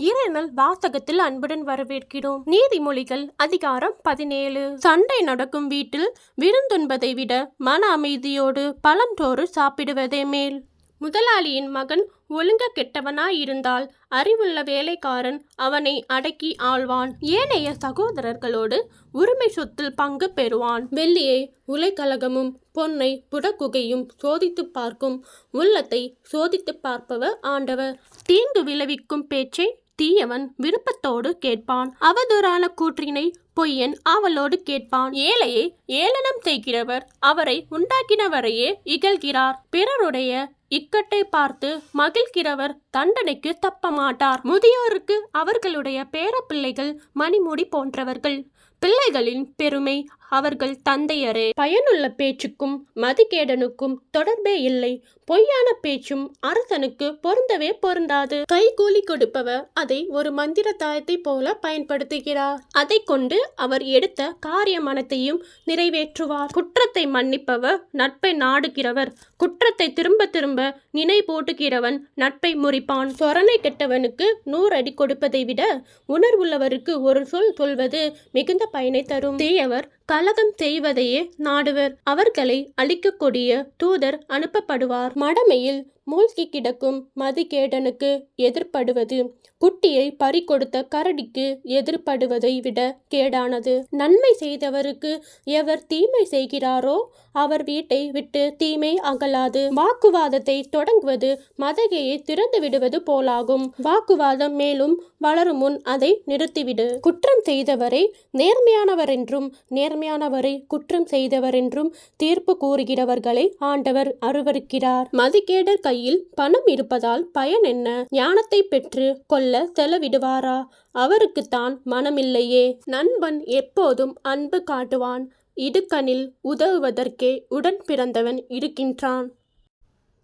இறைநல் வாசகத்தில் அன்புடன் வரவேற்கிறோம். நீதிமொழிகள் அதிகாரம் பதினேழு. சண்டை நடக்கும் வீட்டில் விருந்துண்பதை விட மன அமைதியோடு பழந்தோறு சாப்பிடுவதே மேல். முதலாளியின் மகன் ஒழுங்க கெட்டவனாயிருந்தால் அறிவுள்ள வேலைக்காரன் அவனை அடக்கி ஆழ்வான் ஏனைய சகோதரர்களோடு உரிமை சொத்தில் பங்கு பெறுவான். வெள்ளியை உலைக்கழகமும் பொன்னை புடக்குகையும் சோதித்துப் பார்க்கும் உள்ளத்தை சோதித்துப் பார்ப்பவர் ஆண்டவர். தீங்கு விளைவிக்கும் பேச்சை தீயவன் விருப்பத்தோடு கேட்பான். அவதூறான கூற்றினை பொய்யன் ஆவலோடு கேட்பான். ஏழையை ஏளனம் செய்கிறவர் அவரை உண்டாக்கினவரையே இகழ்கிறார். பிறருடைய இக்கட்டை பார்த்து மகிழ்கிறவர் தண்டனைக்கு தப்ப மாட்டார். முதியோருக்கு அவர்களுடைய பேரப்பிள்ளைகள் மணிமுடி போன்றவர்கள். பிள்ளைகளின் பெருமை அவர்கள் தந்தையரே. பயனுள்ள பேச்சுக்கும் மதிகேடனுக்கும் தொடர்பே இல்லை. பொய்யான பேச்சும் அரசனுக்கு பொருந்தவே பொருந்தாது. கைகூலி கொடுப்பவர் அதை ஒரு மந்திர தாயத்தை போல பயன்படுத்துகிறார். அதை கொண்டு அவர் எடுத்த காரியமனத்தையும் நிறைவேற்றுவார். குற்றத்தை மன்னிப்பவர் நட்பை நாடுகிறவர். குற்றத்தை திரும்ப திரும்ப நினை போட்டுகிறவன் நட்பை முறிப்பான். சொரணை கெட்டவனுக்கு நூறு அடி கொடுப்பதை விட உணர்வுள்ளவருக்கு ஒரு சொல் சொல்வது மிகுந்த பயனை தரும். தீயவர் கலகம் செய்வதையே நாடுவர். அவர்களை அழிக்கக்கூடிய தூதர் அனுப்பப்படுவார். மடமையில் மூழ்கி கிடக்கும் மதிகேடனுக்கு எதிர்ப்படுவது குட்டியை பறிகொடுத்த கரடிக்கு எதிர்ப்படுவதை விட கேடானது. நன்மை செய்தவருக்கு எவர் தீமை செய்கிறாரோ அவர் வீட்டை விட்டு தீமை அகலாது. வாக்குவாதத்தை தொடங்குவது மதகையை திறந்து விடுவது போலாகும். வாக்குவாதம் மேலும் வளரும் முன் அதை நிறுத்திவிடு. குற்றம் செய்தவரை நேர்மையானவர் என்றும் நேர்மையானவரை குற்றம் செய்தவர் என்றும் தீர்ப்பு கூறுகிறவர்களை ஆண்டவர் அருவருக்கிறார். மதிகேடர் கையில் பணம் இருப்பதால் பயன் என்ன? ஞானத்தை பெற்று கொள்ள செலவிடுவாரா? அவருக்குத்தான் மனமில்லையே. நண்பன் எப்போதும் அன்பு காட்டுவான். இடுக்கணில் உதவுவதற்கே உடன் பிறந்தவன் இருக்கின்றான்.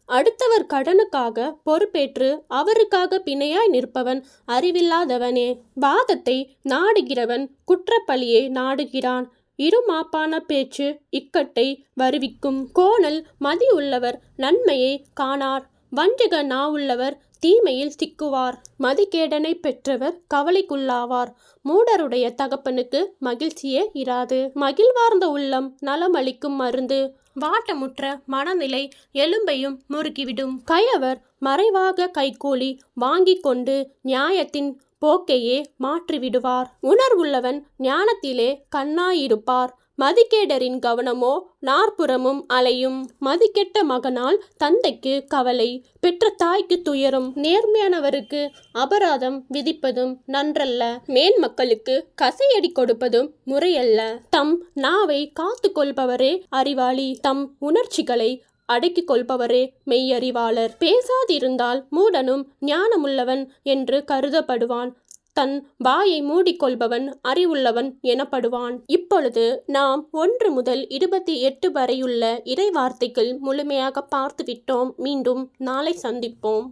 அடுத்தவர் கடனுக்காக பொறுப்பேற்று அவருக்காக பிணையாய் நிற்பவன் அறிவில்லாதவனே. வாதத்தை நாடுகிறவன் குற்றப்பழியை நாடுகிறான். இருமாப்பான பேச்சு இக்கட்டை வருவிக்கும் கோணல் மதியுள்ளவர் நன்மையை காணார். வஞ்சக நாவுள்ளவர் தீமையில் சிக்குவார். மதிகேடனை பெற்றவர் கவலைக்குள்ளாவார். மூடருடைய தகப்பனுக்கு மகிழ்ச்சியே இராது. மகிழ்வார்ந்த உள்ளம் நலமளிக்கும் மருந்து. வாட்டமுற்ற மனநிலை எலும்பையும் முறுக்கிவிடும். கயவர் மறைவாக கைகூலி வாங்கி கொண்டு நியாயத்தின் போக்கையே மாற்றிவிடுவார். உணர்வுள்ளவன் ஞானத்திலே கண்ணாயிருப்பார். மதிகேடரின் கவனமோ நாற்புறமும் அலையும். மதிக்கெட்ட மகனால் தந்தைக்கு கவலை. பெற்ற தாய்க்கு துயரும் நேர்மையானவருக்கு அபராதம் விதிப்பதும் நன்றல்ல. மேன்மக்களுக்கு கசையடி கொடுப்பதும் முறையல்ல. தம் நாவை காத்து கொள்பவரே அறிவாளி. தம் உணர்ச்சிகளை அடக்கிக் கொள்பவரே மெய்யறிவாளர். பேசாதிருந்தால் மூடனும் ஞானமுள்ளவன் என்று கருதப்படுவான். தன் வாயை மூடிக்கொள்பவன் அறிவுள்ளவன் எனப்படுவான். இப்பொழுது நாம் ஒன்று முதல் இருபத்தி எட்டு வரையுள்ள இறை வார்த்தைகள் முழுமையாக பார்த்துவிட்டோம். மீண்டும் நாளை சந்திப்போம்.